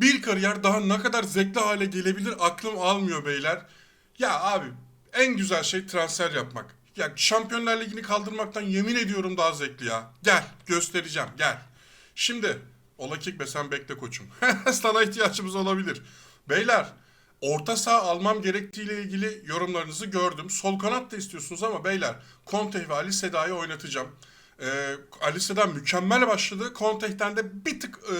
Bir kariyer daha ne kadar zevkli hale gelebilir aklım almıyor beyler. Ya abi en güzel şey transfer yapmak. Ya Şampiyonlar Ligi'ni kaldırmaktan yemin ediyorum daha zevkli ya. Gel göstereceğim gel. Şimdi ola kick be sen bekle koçum. Sana ihtiyacımız olabilir. Beyler orta saha almam gerektiğiyle ilgili yorumlarınızı gördüm. Sol kanat da istiyorsunuz ama beyler Conte ve Ali Seda'yı oynatacağım. Ee, Ali Seda mükemmel başladı. Conte'den de bir tık e,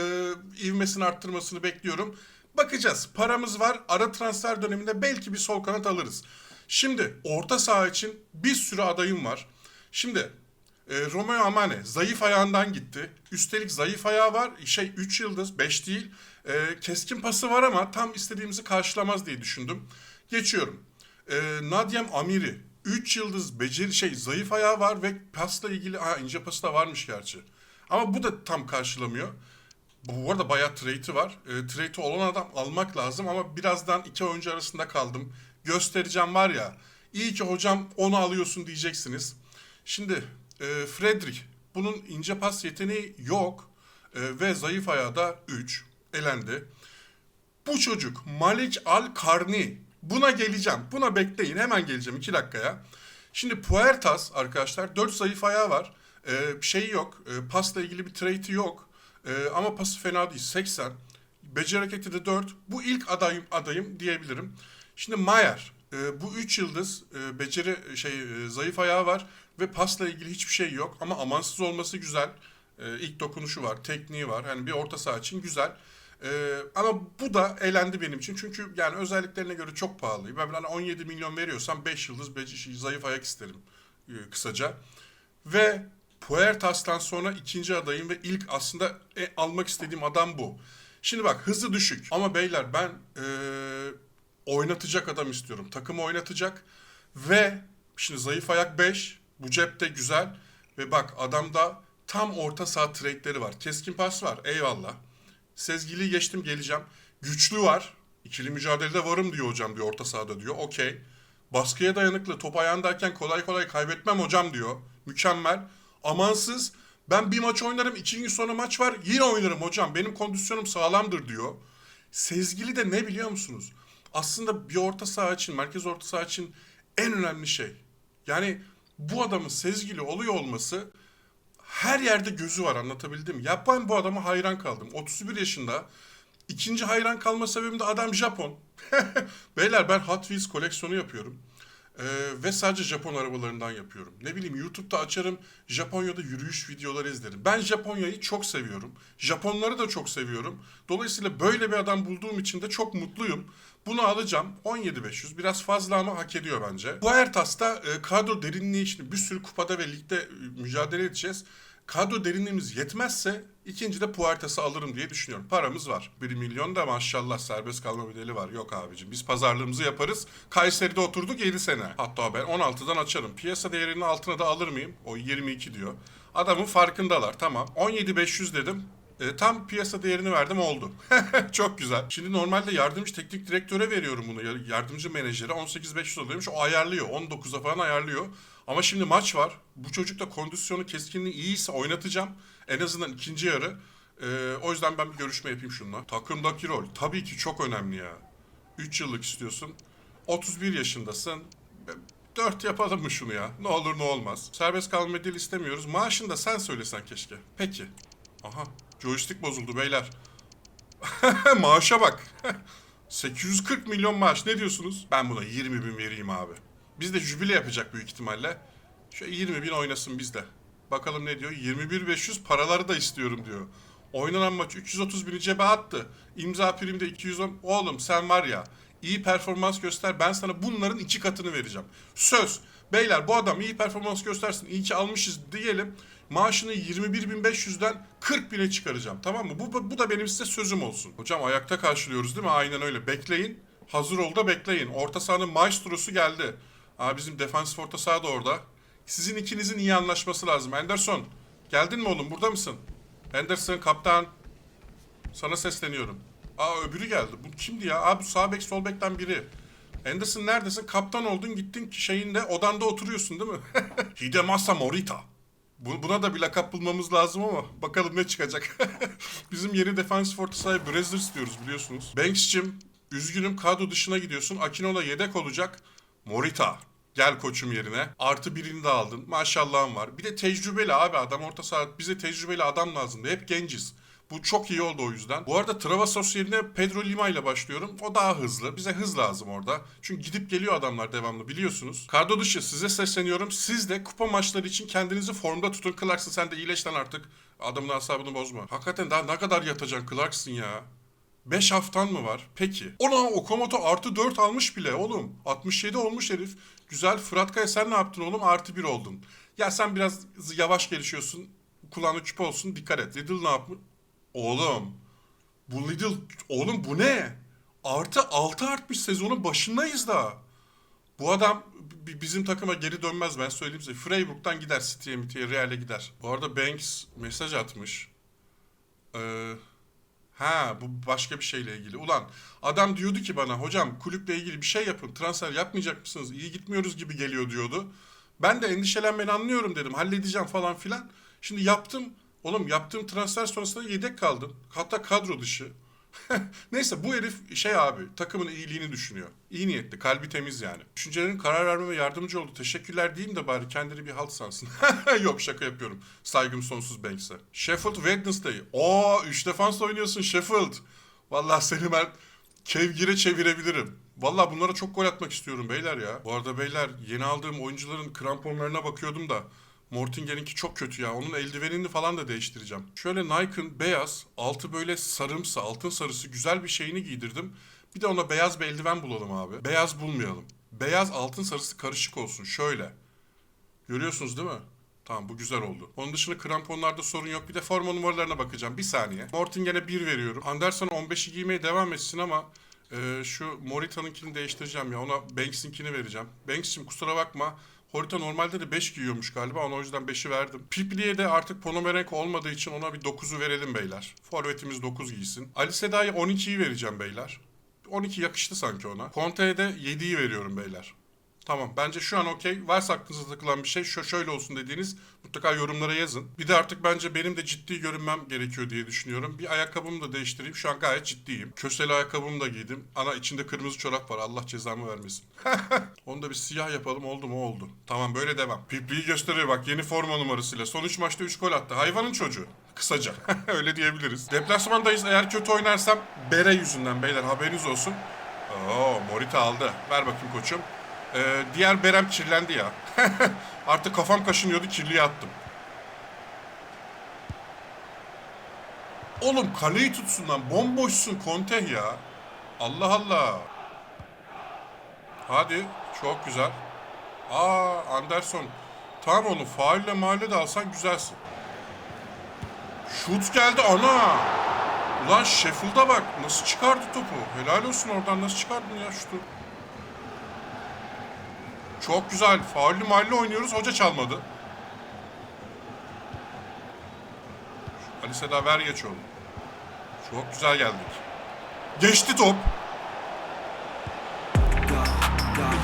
ivmesini arttırmasını bekliyorum. Bakacağız. Paramız var. Ara transfer döneminde belki bir sol kanat alırız. Şimdi orta saha için bir sürü adayım var. Şimdi e, Romeo Amane zayıf ayağından gitti. Üstelik zayıf ayağı var. Şey 3 yıldız 5 değil. E, keskin pası var ama tam istediğimizi karşılamaz diye düşündüm. Geçiyorum. E, Nadyem Amiri 3 yıldız beceri şey zayıf ayağı var ve pasla ilgili ha ince pası da varmış gerçi. Ama bu da tam karşılamıyor. Bu arada bayağı trade'i var. E, trade'i olan adam almak lazım ama birazdan iki oyuncu arasında kaldım. Göstereceğim var ya. İyi ki hocam onu alıyorsun diyeceksiniz. Şimdi e, Fredrik bunun ince pas yeteneği yok E, ve zayıf ayağı da 3 elendi. Bu çocuk Malik Al Karni. Buna geleceğim. Buna bekleyin. Hemen geleceğim 2 dakikaya. Şimdi Puertas arkadaşlar 4 zayıf ayağı var. Ee, şeyi yok. E, pasla ilgili bir trade'i yok. Ee, ama pası fena değil. 80. Beceri hareketi de 4. Bu ilk adayım adayım diyebilirim. Şimdi Mayer. e, bu 3 yıldız e, beceri şey e, zayıf ayağı var ve pasla ilgili hiçbir şey yok ama amansız olması güzel. E, ilk dokunuşu var, tekniği var. Hani bir orta saha için güzel. Ee, ama bu da elendi benim için. Çünkü yani özelliklerine göre çok pahalı. Ben hani 17 milyon veriyorsam 5 yıldız beş, zayıf ayak isterim e, kısaca. Ve Puertas'tan sonra ikinci adayım ve ilk aslında e, almak istediğim adam bu. Şimdi bak hızı düşük ama beyler ben e, oynatacak adam istiyorum. Takımı oynatacak ve şimdi zayıf ayak 5 bu cepte güzel ve bak adamda tam orta saha trade'leri var. Keskin pas var eyvallah. Sezgili geçtim geleceğim. Güçlü var. İkili mücadelede varım diyor hocam diyor orta sahada diyor. Okey. Baskıya dayanıklı. Top ayağındayken kolay kolay kaybetmem hocam diyor. Mükemmel. Amansız. Ben bir maç oynarım. iki gün sonra maç var. Yine oynarım hocam. Benim kondisyonum sağlamdır diyor. Sezgili de ne biliyor musunuz? Aslında bir orta saha için, merkez orta saha için en önemli şey. Yani bu adamın sezgili oluyor olması her yerde gözü var anlatabildim. Ya ben bu adama hayran kaldım. 31 yaşında. İkinci hayran kalma sebebim de adam Japon. Beyler ben Hot Wheels koleksiyonu yapıyorum. Ee, ve sadece Japon arabalarından yapıyorum. Ne bileyim YouTube'da açarım Japonya'da yürüyüş videoları izlerim. Ben Japonya'yı çok seviyorum. Japonları da çok seviyorum. Dolayısıyla böyle bir adam bulduğum için de çok mutluyum. Bunu alacağım. 17.500 biraz fazla ama hak ediyor bence. Bu Ertas'ta e, kadro derinliği için bir sürü kupada ve ligde e, mücadele edeceğiz. Kadro derinliğimiz yetmezse ikinci de Puertas'ı alırım diye düşünüyorum. Paramız var. 1 milyon da maşallah serbest kalma bedeli var. Yok abicim biz pazarlığımızı yaparız. Kayseri'de oturduk 7 sene. Hatta ben 16'dan açarım. Piyasa değerinin altına da alır mıyım? O 22 diyor. Adamın farkındalar tamam. 17.500 dedim. E, tam piyasa değerini verdim oldu. Çok güzel. Şimdi normalde yardımcı teknik direktöre veriyorum bunu. Yardımcı menajere 18.500 alıyormuş. O ayarlıyor. 19'a falan ayarlıyor. Ama şimdi maç var. Bu çocuk da kondisyonu, keskinliği iyiyse oynatacağım. En azından ikinci yarı. E, o yüzden ben bir görüşme yapayım şununla. Takımdaki rol tabii ki çok önemli ya. 3 yıllık istiyorsun. 31 yaşındasın. 4 yapalım mı şunu ya? Ne olur ne olmaz. Serbest kalma dil istemiyoruz. Maaşını da sen söylesen keşke. Peki. Aha. Joystick bozuldu beyler. Maaşa bak. 840 milyon maaş ne diyorsunuz? Ben buna 20 bin vereyim abi. Biz de jübile yapacak büyük ihtimalle. Şöyle 20 bin oynasın bizde. Bakalım ne diyor? 21.500 paraları da istiyorum diyor. Oynanan maç 330 bini cebe attı. İmza primde 210. Oğlum sen var ya iyi performans göster ben sana bunların iki katını vereceğim. Söz. Beyler bu adam iyi performans göstersin. İyi ki almışız diyelim. Maaşını 21.500'den 40 bine çıkaracağım. Tamam mı? Bu, bu da benim size sözüm olsun. Hocam ayakta karşılıyoruz değil mi? Aynen öyle. Bekleyin. Hazır ol da bekleyin. Orta sahanın maestrosu geldi. Aa, bizim defansif orta saha da orada. Sizin ikinizin iyi anlaşması lazım. Anderson. Geldin mi oğlum? Burada mısın? Anderson kaptan. Sana sesleniyorum. Aa öbürü geldi. Bu kimdi ya? Aa bu sağ bek sol bekten biri. Anderson neredesin? Kaptan oldun gittin şeyinde odanda oturuyorsun değil mi? Hidemasa Morita. Bu- Buna da bir lakap bulmamız lazım ama bakalım ne çıkacak. Bizim yeni defans fortu sahibi Brazzers diyoruz biliyorsunuz. Banks'cim üzgünüm kadro dışına gidiyorsun. Akinola yedek olacak. Morita. Gel koçum yerine. Artı birini de aldın. Maşallahın var. Bir de tecrübeli abi adam orta saha. Bize tecrübeli adam lazımdı. Hep genciz. Bu çok iyi oldu o yüzden. Bu arada Travasos yerine Pedro Lima ile başlıyorum. O daha hızlı. Bize hız lazım orada. Çünkü gidip geliyor adamlar devamlı biliyorsunuz. Kadro dışı size sesleniyorum. Siz de kupa maçları için kendinizi formda tutun. Clarkson sen de iyileş lan artık. Adamın asabını bozma. Hakikaten daha ne kadar yatacaksın Clarkson ya? 5 haftan mı var? Peki. Ona Okamoto artı 4 almış bile oğlum. 67 olmuş herif. Güzel. Fırat Kaya sen ne yaptın oğlum? Artı 1 oldun. Ya sen biraz yavaş gelişiyorsun. Kulağına küpe olsun. Dikkat et. Lidl ne yapmış? Oğlum. Bu Lidl... Oğlum bu ne? Artı 6 artmış sezonun başındayız daha. Bu adam bizim takıma geri dönmez ben söyleyeyim size. Freiburg'dan gider City'ye, Real'e gider. Bu arada Banks mesaj atmış. Ee, Ha bu başka bir şeyle ilgili. Ulan adam diyordu ki bana hocam kulüple ilgili bir şey yapın. Transfer yapmayacak mısınız? İyi gitmiyoruz gibi geliyor diyordu. Ben de endişelenmeni anlıyorum dedim. Halledeceğim falan filan. Şimdi yaptım. Oğlum yaptığım transfer sonrasında yedek kaldım. Hatta kadro dışı. Neyse bu herif şey abi takımın iyiliğini düşünüyor. İyi niyetli, kalbi temiz yani. Düşüncelerin karar vermeme yardımcı oldu. Teşekkürler diyeyim de bari kendini bir halt sansın. Yok şaka yapıyorum. Saygım sonsuz Banks'e. Sheffield Wednesday. Oo 3 defans oynuyorsun Sheffield. Vallahi seni ben kevgire çevirebilirim. Vallahi bunlara çok gol atmak istiyorum beyler ya. Bu arada beyler yeni aldığım oyuncuların kramponlarına bakıyordum da Mortinger'inki çok kötü ya. Onun eldivenini falan da değiştireceğim. Şöyle Nike'ın beyaz, altı böyle sarımsı, altın sarısı güzel bir şeyini giydirdim. Bir de ona beyaz bir eldiven bulalım abi. Beyaz bulmayalım. Beyaz altın sarısı karışık olsun. Şöyle. Görüyorsunuz değil mi? Tamam bu güzel oldu. Onun dışında kramponlarda sorun yok. Bir de forma numaralarına bakacağım. Bir saniye. Mortingen'e 1 veriyorum. Anderson 15'i giymeye devam etsin ama e, şu Morita'nınkini değiştireceğim ya. Ona Banks'inkini vereceğim. Banks'cim kusura bakma. Horita normalde de 5 giyiyormuş galiba. Ona o yüzden 5'i verdim. Pipli'ye de artık Ponomarenko olmadığı için ona bir 9'u verelim beyler. Forvetimiz 9 giysin. Ali Seda'ya 12'yi vereceğim beyler. 12 yakıştı sanki ona. Conte'ye de 7'yi veriyorum beyler. Tamam bence şu an okey. Varsa aklınıza takılan bir şey şöyle olsun dediğiniz mutlaka yorumlara yazın. Bir de artık bence benim de ciddi görünmem gerekiyor diye düşünüyorum. Bir ayakkabımı da değiştireyim. Şu an gayet ciddiyim. Köseli ayakkabımı da giydim. Ana içinde kırmızı çorap var. Allah cezamı vermesin. Onu da bir siyah yapalım oldu mu oldu. Tamam böyle devam. Pipli'yi gösteriyor bak yeni forma numarasıyla. Son 3 maçta 3 gol attı. Hayvanın çocuğu. Kısaca. Öyle diyebiliriz. Deplasmandayız. Eğer kötü oynarsam bere yüzünden beyler haberiniz olsun. Oo Morita aldı. Ver bakayım koçum. Ee, diğer berem kirlendi ya. Artık kafam kaşınıyordu kirliye attım. Oğlum kaleyi tutsun lan. Bomboşsun Conte ya. Allah Allah. Hadi. Çok güzel. Aa Anderson. Tamam oğlum faulle mahalle de alsan güzelsin. Şut geldi ana. Ulan Sheffield'a bak. Nasıl çıkardı topu. Helal olsun oradan nasıl çıkardın ya şutu. Çok güzel. Faullü mahalle oynuyoruz. Hoca çalmadı. Ali Seda ver geç oğlum. Çok güzel geldik. Geçti top.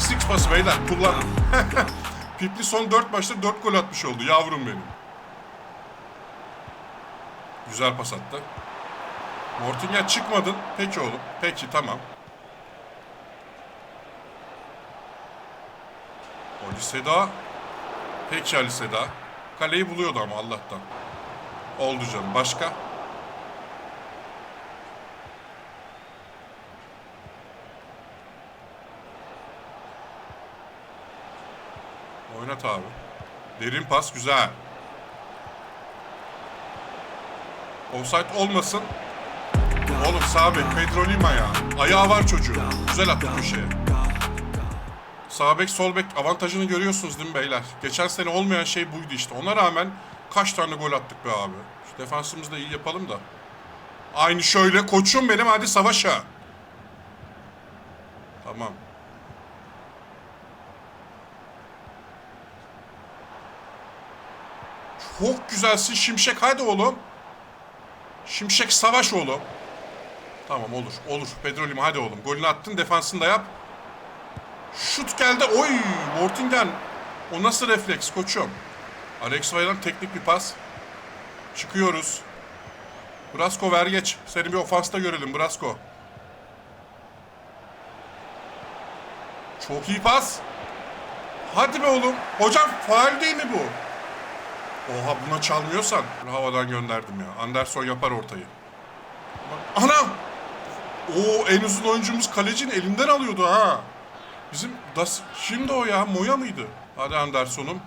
X6 pası beyler kullan. Pipli son 4 maçta 4 gol atmış oldu yavrum benim. Güzel pas attı. Mortinya çıkmadın. Peki oğlum. Peki tamam. Ali Seda. Peki Ali Seda. Kaleyi buluyordu ama Allah'tan. Oldu canım. Başka? Oynat abi. Derin pas güzel. Offside olmasın. Oğlum sağ bek Pedro Lima ya. Ayağı var çocuğun. Güzel attı köşeye. Sağ bek sol bek avantajını görüyorsunuz değil mi beyler? Geçen sene olmayan şey buydu işte. Ona rağmen kaç tane gol attık be abi. Şu defansımızı da iyi yapalım da. Aynı şöyle koçum benim hadi savaşa. Tamam. Çok güzelsin Şimşek hadi oğlum. Şimşek savaş oğlum. Tamam olur olur. Pedro Lima hadi oğlum. Golünü attın defansını da yap. Şut geldi. Oy! Mortingen. O nasıl refleks koçum? Alex Vay'dan teknik bir pas. Çıkıyoruz. Brasko ver geç. Seni bir ofansta görelim Brasko. Çok iyi pas. Hadi be oğlum. Hocam faal değil mi bu? Oha buna çalmıyorsan havadan gönderdim ya. Anderson yapar ortayı. Ana! Oo en uzun oyuncumuz kalecinin elinden alıyordu ha. Bizim das şimdi o ya Moya mıydı? Hadi Anderson'um.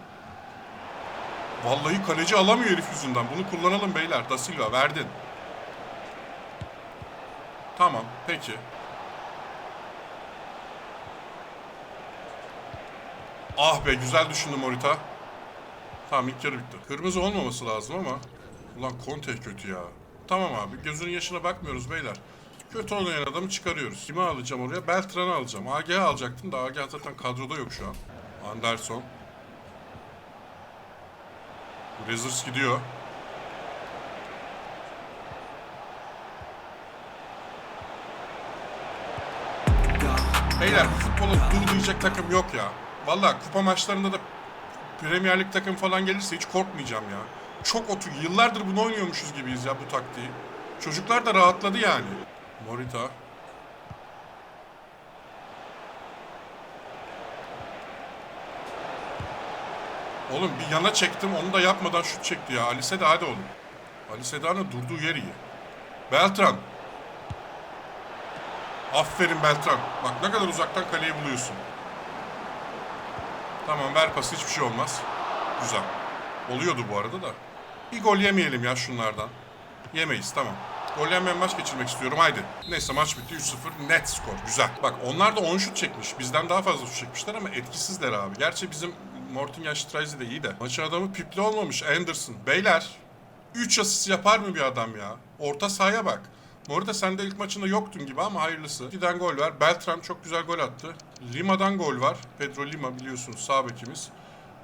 Vallahi kaleci alamıyor herif yüzünden. Bunu kullanalım beyler. Da Silva verdin. Tamam peki. Ah be güzel düşündüm Morita. Tamam ilk yarı bitti. Kırmızı olmaması lazım ama. Ulan Conte kötü ya. Tamam abi gözünün yaşına bakmıyoruz beyler. Kötü oynayan adamı çıkarıyoruz. Kimi alacağım oraya? Beltran'ı alacağım. AGH alacaktım da AGH zaten kadroda yok şu an. Anderson. Blazers gidiyor. Beyler futbola dur diyecek takım yok ya. Valla kupa maçlarında da Premier Lig takım falan gelirse hiç korkmayacağım ya. Çok otu yıllardır bunu oynuyormuşuz gibiyiz ya bu taktiği. Çocuklar da rahatladı yani. Morita. Oğlum bir yana çektim onu da yapmadan şut çekti ya. Ali Seda hadi oğlum. Ali Seda'nın durduğu yer iyi. Beltran. Aferin Beltran. Bak ne kadar uzaktan kaleyi buluyorsun. Tamam ver pası hiçbir şey olmaz. Güzel. Oluyordu bu arada da. Bir gol yemeyelim ya şunlardan. Yemeyiz tamam. Gol yemeyen maç geçirmek istiyorum haydi. Neyse maç bitti 3-0 net skor güzel. Bak onlar da 10 şut çekmiş. Bizden daha fazla şut çekmişler ama etkisizler abi. Gerçi bizim Mortinya Straizi de iyi de. Maçın adamı pipli olmamış Anderson. Beyler 3 asist yapar mı bir adam ya? Orta sahaya bak. Morita sen de ilk maçında yoktun gibi ama hayırlısı. Giden gol var. Beltram çok güzel gol attı. Lima'dan gol var. Pedro Lima biliyorsunuz sağ bekimiz.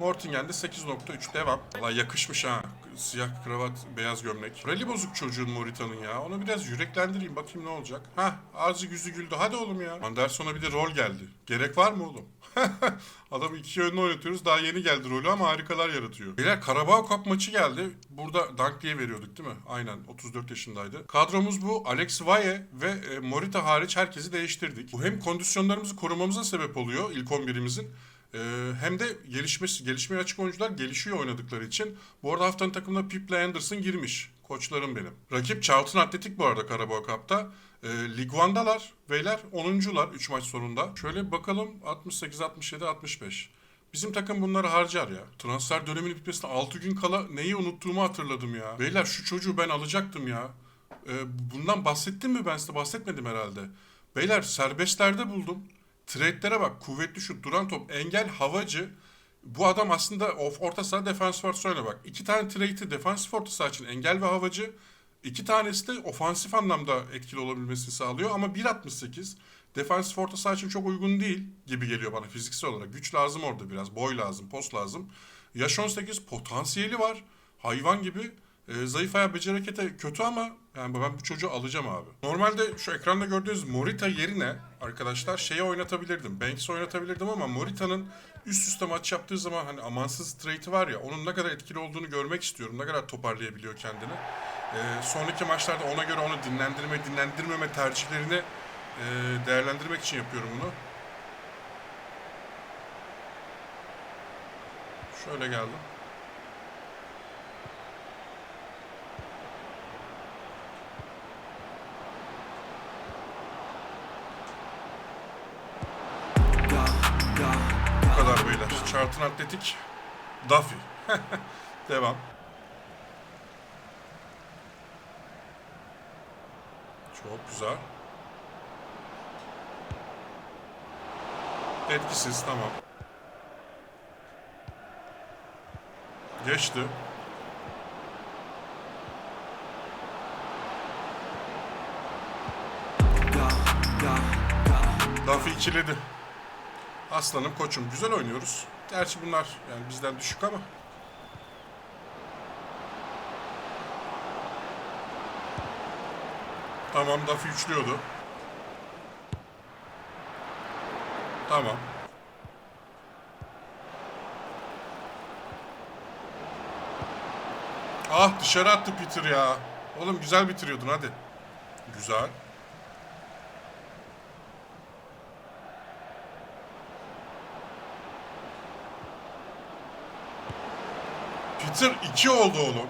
Mortingen'de 8.3 devam. Valla yakışmış ha. Siyah kravat, beyaz gömlek. Rally bozuk çocuğun Morita'nın ya. Onu biraz yüreklendireyim bakayım ne olacak. Hah azıcık yüzü güldü. Hadi oğlum ya. Anderson'a bir de rol geldi. Gerek var mı oğlum? Adamı iki yönlü oynatıyoruz. Daha yeni geldi rolü ama harikalar yaratıyor. Beyler Karabağ Cup maçı geldi. Burada Dunk diye veriyorduk değil mi? Aynen 34 yaşındaydı. Kadromuz bu. Alex Valle ve e, Morita hariç herkesi değiştirdik. Bu hem kondisyonlarımızı korumamıza sebep oluyor ilk 11'imizin. Ee, hem de gelişmesi, gelişmeye açık oyuncular gelişiyor oynadıkları için. Bu arada haftanın takımına Pip'le Anderson girmiş. Koçlarım benim. Rakip Charlton Atletik bu arada Karabağ Cup'ta. Ee, Lig 1'dalar. Beyler 10'uncular 3 maç sonunda. Şöyle bakalım 68, 67, 65. Bizim takım bunları harcar ya. Transfer döneminin bitmesine 6 gün kala neyi unuttuğumu hatırladım ya. Beyler şu çocuğu ben alacaktım ya. Ee, bundan bahsettim mi ben size bahsetmedim herhalde. Beyler serbestlerde buldum. Trade'lere bak. Kuvvetli şut, duran top, engel, havacı. Bu adam aslında of, orta saha defans force oyna bak. İki tane trade'i defansif orta saha için engel ve havacı. İki tanesi de ofansif anlamda etkili olabilmesini sağlıyor ama 1.68 defansif orta saha için çok uygun değil gibi geliyor bana fiziksel olarak. Güç lazım orada biraz, boy lazım, post lazım. Yaş 18 potansiyeli var. Hayvan gibi. E, zayıf ayağı beceri harekete kötü ama yani ben bu çocuğu alacağım abi. Normalde şu ekranda gördüğünüz Morita yerine arkadaşlar şeyi oynatabilirdim. Banks oynatabilirdim ama Morita'nın üst üste maç yaptığı zaman hani amansız straight'i var ya onun ne kadar etkili olduğunu görmek istiyorum. Ne kadar toparlayabiliyor kendini. E, sonraki maçlarda ona göre onu dinlendirme, dinlendirmeme tercihlerini e, değerlendirmek için yapıyorum bunu. Şöyle geldim. Charlton Atletik. Duffy. Devam. Çok güzel. Etkisiz tamam. Geçti. Duffy ikiledi. Aslanım koçum güzel oynuyoruz. Gerçi bunlar yani bizden düşük ama. Tamam Duffy üçlüyordu. Tamam. Ah dışarı attı Peter ya. Oğlum güzel bitiriyordun hadi. Güzel. Peter 2 oldu oğlum.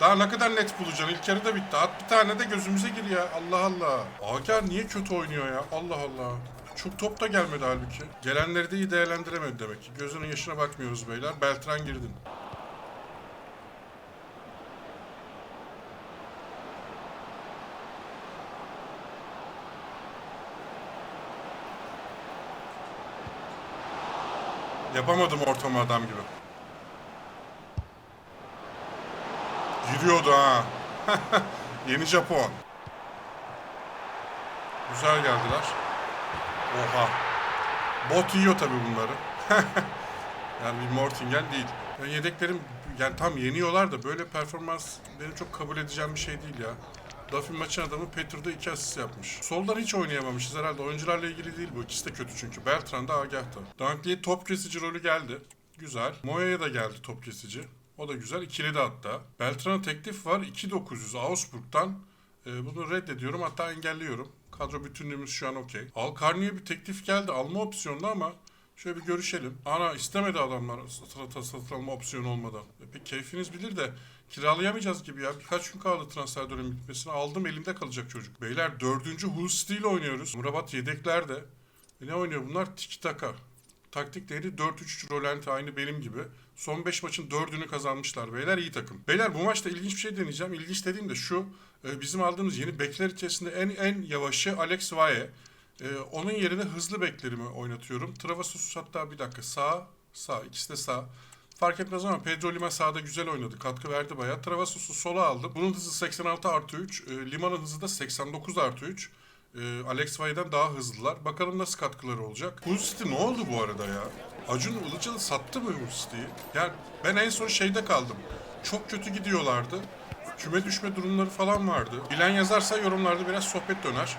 Daha ne kadar net bulacaksın? İlk yarı da bitti. At bir tane de gözümüze gir ya. Allah Allah. Agar niye kötü oynuyor ya? Allah Allah. Çok top da gelmedi halbuki. Gelenleri de iyi değerlendiremedi demek ki. Gözünün yaşına bakmıyoruz beyler. Beltran girdin. Yapamadım ortamı adam gibi. Giriyordu ha. Yeni Japon. Güzel geldiler. Oha. Bot yiyor tabi bunları. yani bir Mortingen değil. Yani yedeklerim yani tam yeniyorlar da böyle performans benim çok kabul edeceğim bir şey değil ya. Duffy maçın adamı Petr'da iki asist yapmış. Soldan hiç oynayamamışız herhalde. Oyuncularla ilgili değil bu. İkisi de kötü çünkü. Bertrand da Agah'ta. Dunkley'e top kesici rolü geldi. Güzel. Moya'ya da geldi top kesici. O da güzel. İkili de hatta. Beltran'a teklif var. 2900 Augsburg'dan. Ee, bunu reddediyorum hatta engelliyorum. Kadro bütünlüğümüz şu an okey. Alkarni'ye bir teklif geldi. Alma opsiyonlu ama şöyle bir görüşelim. Ana istemedi adamlar satın, satın alma opsiyonu olmadan. E, peki keyfiniz bilir de kiralayamayacağız gibi ya. Birkaç gün kaldı transfer dönemi bitmesine. Aldım elimde kalacak çocuk. Beyler dördüncü Hull City oynuyoruz. Murabat yedeklerde. E ne oynuyor bunlar? Tiki taka. Taktik değeri 4-3 Rolanti aynı benim gibi. Son 5 maçın 4'ünü kazanmışlar beyler iyi takım. Beyler bu maçta ilginç bir şey deneyeceğim. İlginç dediğim de şu. e, Bizim aldığımız yeni bekler içerisinde en en yavaşı Alex Valle. E, onun yerine hızlı beklerimi oynatıyorum. Travasus hatta bir dakika sağ sağ ikisi de sağ. Fark etmez ama Pedro Lima sağda güzel oynadı. Katkı verdi bayağı. Travasus'u sola aldım. Bunun hızı 86 artı 3. E, Lima'nın hızı da 89 artı 3. E, Alex Vay'den daha hızlılar. Bakalım nasıl katkıları olacak. Hull City ne oldu bu arada ya? Acun Ilıcalı sattı mı Hull City'yi? Yani ben en son şeyde kaldım. Çok kötü gidiyorlardı. Küme düşme durumları falan vardı. Bilen yazarsa yorumlarda biraz sohbet döner.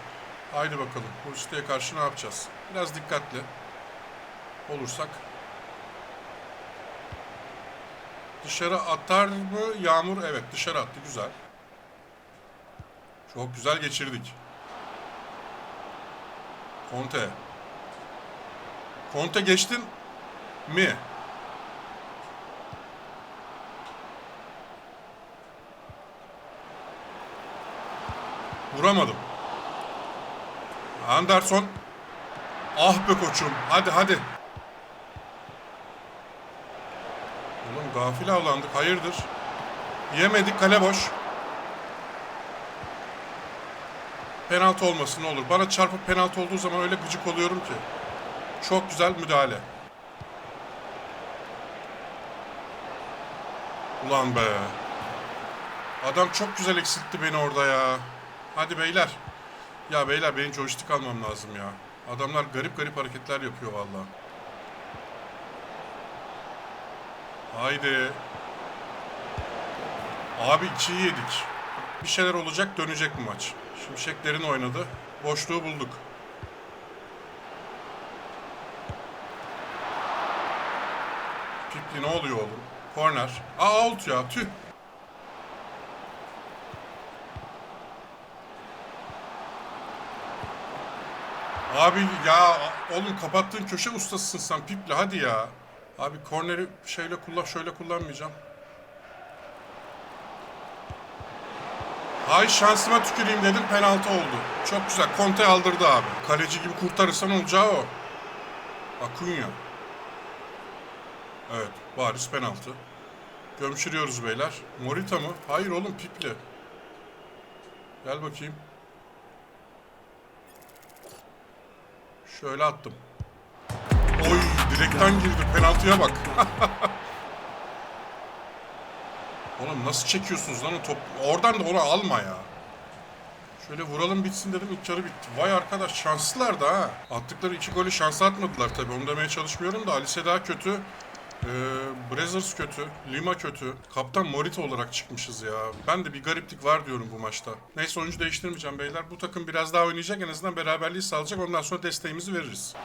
Haydi bakalım. Hull City'ye karşı ne yapacağız? Biraz dikkatli olursak. Dışarı atar mı Yağmur? Evet dışarı attı. Güzel. Çok güzel geçirdik. Conte. Conte geçtin mi? Vuramadım. Anderson. Ah be koçum. Hadi hadi. Oğlum gafil avlandık. Hayırdır? Yemedik kale boş. Penaltı olmasın ne olur. Bana çarpıp penaltı olduğu zaman öyle gıcık oluyorum ki. Çok güzel müdahale. Ulan be. Adam çok güzel eksiltti beni orada ya. Hadi beyler. Ya beyler benim joystick almam lazım ya. Adamlar garip garip hareketler yapıyor vallahi. Haydi. Abi ikiyi yedik. Bir şeyler olacak dönecek bu maç. Şimşeklerin oynadı. Boşluğu bulduk. Pipli ne oluyor oğlum? Korner. Aa out ya tüh. Abi ya oğlum kapattığın köşe ustasısın sen Pipli hadi ya. Abi korneri şeyle kullan şöyle kullanmayacağım. Hay şansıma tüküreyim dedim penaltı oldu. Çok güzel. Conte aldırdı abi. Kaleci gibi kurtarırsan olacağı o. Akunya. Evet. Bariz penaltı. Gömçürüyoruz beyler. Morita mı? Hayır oğlum Pipli. Gel bakayım. Şöyle attım. Oy direkten girdi. Penaltıya bak. Oğlum nasıl çekiyorsunuz lan o top? Oradan da onu alma ya. Şöyle vuralım bitsin dedim ilk yarı bitti. Vay arkadaş şanslılar da ha. Attıkları iki golü şansa atmadılar tabii. Onu demeye çalışmıyorum da Alice daha kötü. Ee, Brazzers kötü. Lima kötü. Kaptan Morita olarak çıkmışız ya. Ben de bir gariplik var diyorum bu maçta. Neyse oyuncu değiştirmeyeceğim beyler. Bu takım biraz daha oynayacak. En azından beraberliği sağlayacak. Ondan sonra desteğimizi veririz.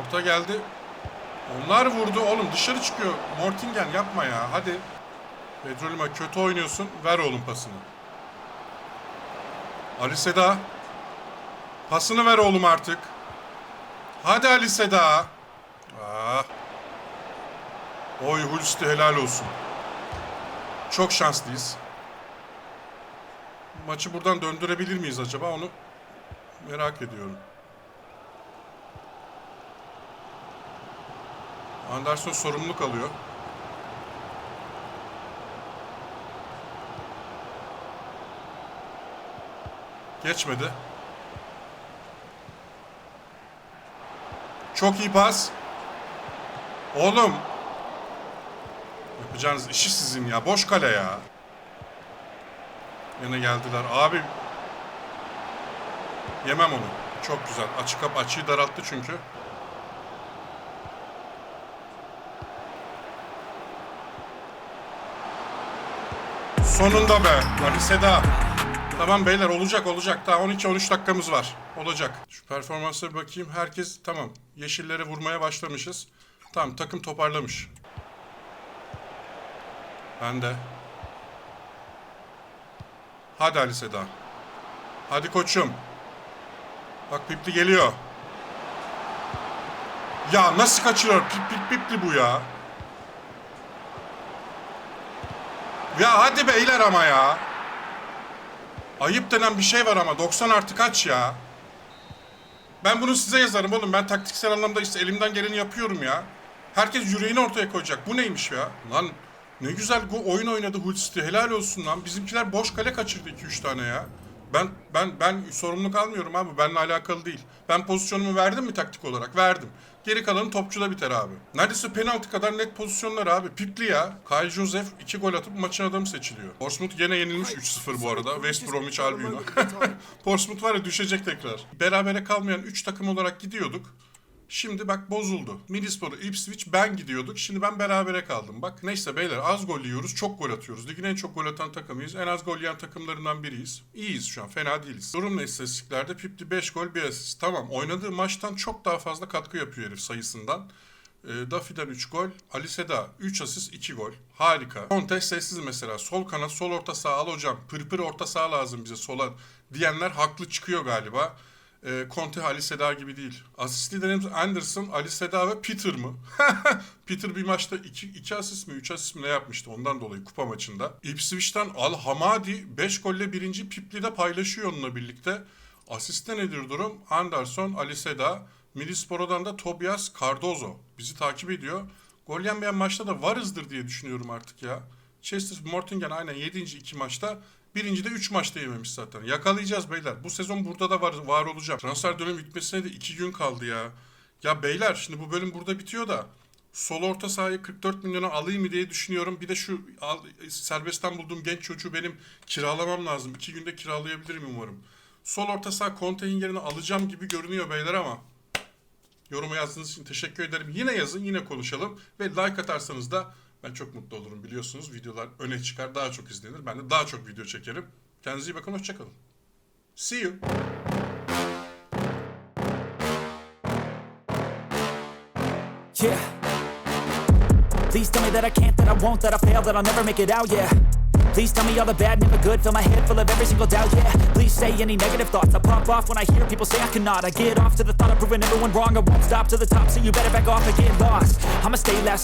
Orta geldi. Onlar vurdu. Oğlum dışarı çıkıyor. Mortingen yapma ya. Hadi. Pedro Lima kötü oynuyorsun. Ver oğlum pasını. Ali Seda. Pasını ver oğlum artık. Hadi Ali Seda. Ah. Oy Hulsti helal olsun. Çok şanslıyız. Maçı buradan döndürebilir miyiz acaba onu merak ediyorum. Anderson sorumluluk alıyor. Geçmedi. Çok iyi pas. Oğlum. Yapacağınız işi sizin ya. Boş kale ya. Yine geldiler. Abi. Yemem onu. Çok güzel. Açık kap açıyı daralttı çünkü. Sonunda be. Ali Seda. Tamam beyler olacak olacak. Daha 12-13 dakikamız var. Olacak. Şu performansa bakayım. Herkes tamam. Yeşillere vurmaya başlamışız. Tamam takım toparlamış. Ben de. Hadi Ali Seda. Hadi koçum. Bak Pipli geliyor. Ya nasıl kaçırıyor? Pip pip pipli bu ya. Ya hadi beyler ama ya. Ayıp denen bir şey var ama 90 artı kaç ya? Ben bunu size yazarım oğlum. Ben taktiksel anlamda işte elimden geleni yapıyorum ya. Herkes yüreğini ortaya koyacak. Bu neymiş ya? Lan ne güzel bu oyun oynadı Hulsti. Helal olsun lan. Bizimkiler boş kale kaçırdı 2-3 tane ya. Ben ben ben sorumluluk almıyorum abi. Benimle alakalı değil. Ben pozisyonumu verdim mi taktik olarak? Verdim. Geri kalanı topçuda biter abi. Neredeyse penaltı kadar net pozisyonlar abi. Pipli ya. Kai Joseph 2 gol atıp maçın adamı seçiliyor. Portsmouth gene yenilmiş 3-0 bu arada. West Bromwich Albion'a. Portsmouth var ya düşecek tekrar. Berabere kalmayan 3 takım olarak gidiyorduk. Şimdi bak bozuldu. Middlesbrough, Ipswich ben gidiyorduk. Şimdi ben berabere kaldım. Bak neyse beyler az gol yiyoruz, çok gol atıyoruz. Ligin en çok gol atan takımıyız. En az gol yiyen takımlarından biriyiz. İyiyiz şu an, fena değiliz. Durum ne istatistiklerde? Pipli 5 gol, 1 asist. Tamam oynadığı maçtan çok daha fazla katkı yapıyor herif sayısından. E, Duffy'den 3 gol. Ali Seda 3 asist 2 gol. Harika. Conte sessiz mesela. Sol kanat, sol orta saha al hocam. Pırpır orta saha lazım bize sola diyenler haklı çıkıyor galiba. E, Conte Ali Seda gibi değil. Asist liderimiz Anderson, Ali Seda ve Peter mı? Peter bir maçta 2 2 asist mi 3 asist mi ne yapmıştı ondan dolayı kupa maçında. Ipswich'ten Al Hamadi 5 golle birinci Pipli'de paylaşıyor onunla birlikte. Asiste nedir durum? Anderson, Ali Seda, Middlesbrough'dan da Tobias Cardozo bizi takip ediyor. Gol yenmeyen maçta da varızdır diye düşünüyorum artık ya. Chester Mortingen aynen 7. iki maçta. Birinci de 3 maçta yememiş zaten. Yakalayacağız beyler. Bu sezon burada da var, var olacak. Transfer dönemi bitmesine de 2 gün kaldı ya. Ya beyler şimdi bu bölüm burada bitiyor da sol orta sahayı 44 milyona alayım mı diye düşünüyorum. Bir de şu al, serbestten bulduğum genç çocuğu benim kiralamam lazım. 2 günde kiralayabilirim umarım. Sol orta saha Conte'nin yerine alacağım gibi görünüyor beyler ama Yoruma yazdığınız için teşekkür ederim. Yine yazın, yine konuşalım. Ve like atarsanız da ben çok mutlu olurum biliyorsunuz. Videolar öne çıkar, daha çok izlenir. Ben de daha çok video çekerim. Kendinize iyi bakın, hoşçakalın. See you. Yeah. Please tell me that I can't, that I won't, that I fail, that I'll never make it out, yeah. Please tell me all the bad, never good, fill my head full of every single doubt, yeah. Please say any negative thoughts, I pop off when I hear people say I cannot. I get off to the thought of proving everyone wrong, I won't stop to the top, so you better back off and get lost. I'ma stay last